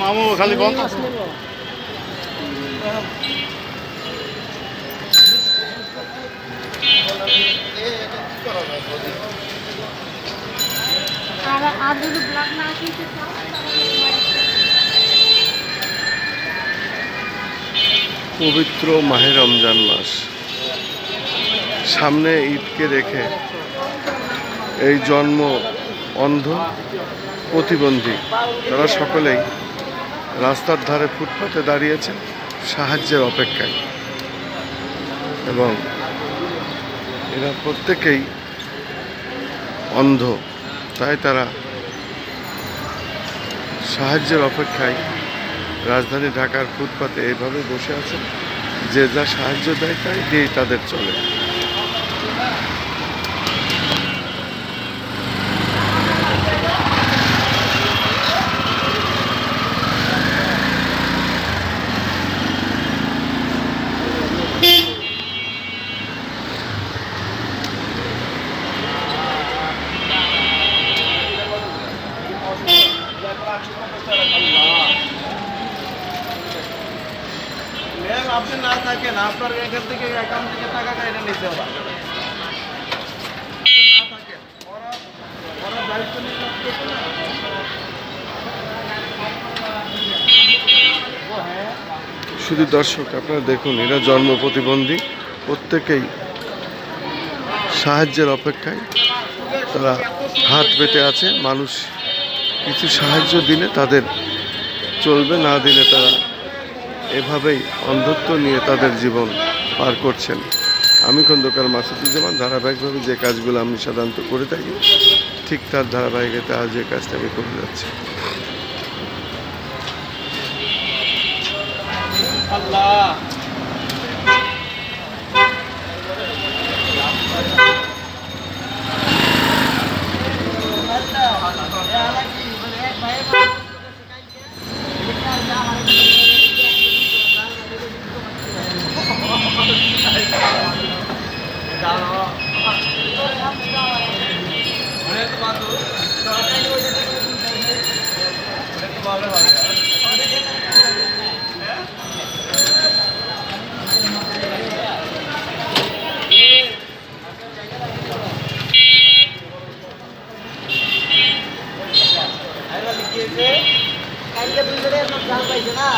মামু খালি বন্ধ আর আর যদি ব্লক না কিনতে চাও পবিত্র মাহে রমজান মাস। সামনে ঈদকে রেখে এই জন্ম অন্ধ প্রতিবন্ধী, তারা সকলেই রাস্তার ধারে ফুটপাতে দাঁড়িয়েছে সাহায্যের অপেক্ষায়। এবং এরা প্রত্যেকেই অন্ধ, তাই তারা সাহায্যের অপেক্ষায় রাজধানী ঢাকার ফুটপাতে এইভাবে বসে আছে যে যা সাহায্য দেয় তাই দিয়েই তাদের চলে। আপনি না থাকেন, আপনার এখান থেকে অ্যাকাউন্ট থেকে টাকা কাইটা নিতে হবে। শুধু দর্শক, আপনারা দেখুন, এরা জন্ম প্রতিবন্ধী, প্রত্যেকেই সাহায্যের অপেক্ষায় তারা হাত পেতে আছে। মানুষ কিছু সাহায্য দিলে তাদের চলবে, না দিলে তারা এভাবেই অন্ধত্ব নিয়ে তাদের জীবন পার করছেন। আমি খন্দকার মাসুদুজ্জামান, ধারাবাহিকভাবে যে কাজগুলো আমি সাধারণত করে থাকি, ঠিক তার ধারাবাহিকতা আজ এই কাজটা আমি করে যাচ্ছি। আল্লাহ। কালকে দুজনে জনের জাল পাইছে না